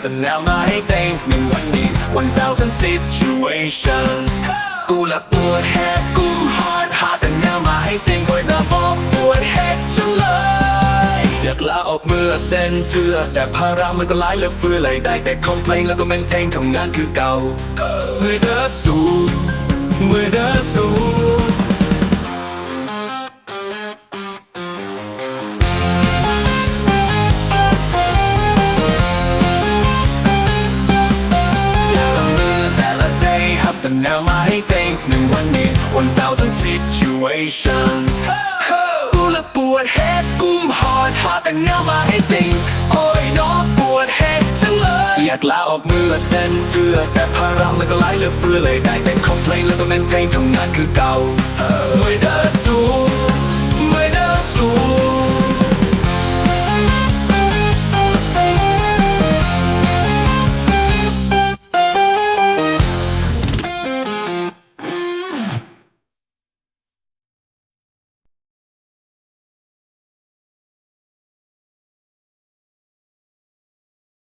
แต่แนวมาให้เต็งหนึ่งวันนี้ one thousand situations กูละปวดแฮกกุมฮอดหาแต่แนวมาให้เต็งคอยนะบอกปวดแฮกจังเลยอยากลาออกเมื่อเต้นเถื่อแต่ภาระมันก็หลายเหลือเฟือเลยได้แต่คอมเพลงแล้วก็แมนเทงทำงานคือเก่าเมื่อเด้อสู้ หนึ่งวันนี้ one thousand situations กูละปวดเฮดกุมฮอดหาแต่แนวมาให้เต็งโอ้ยน้องปวดเฮดจังเลยอยากลาออกมือเต้นเฟือแต่ภาระมันก็หลายเหลือเฟือเลยได้แต่คอมเพลงแล้วก็แมนเทนทำงานคือเก่าเมื่อเด้อ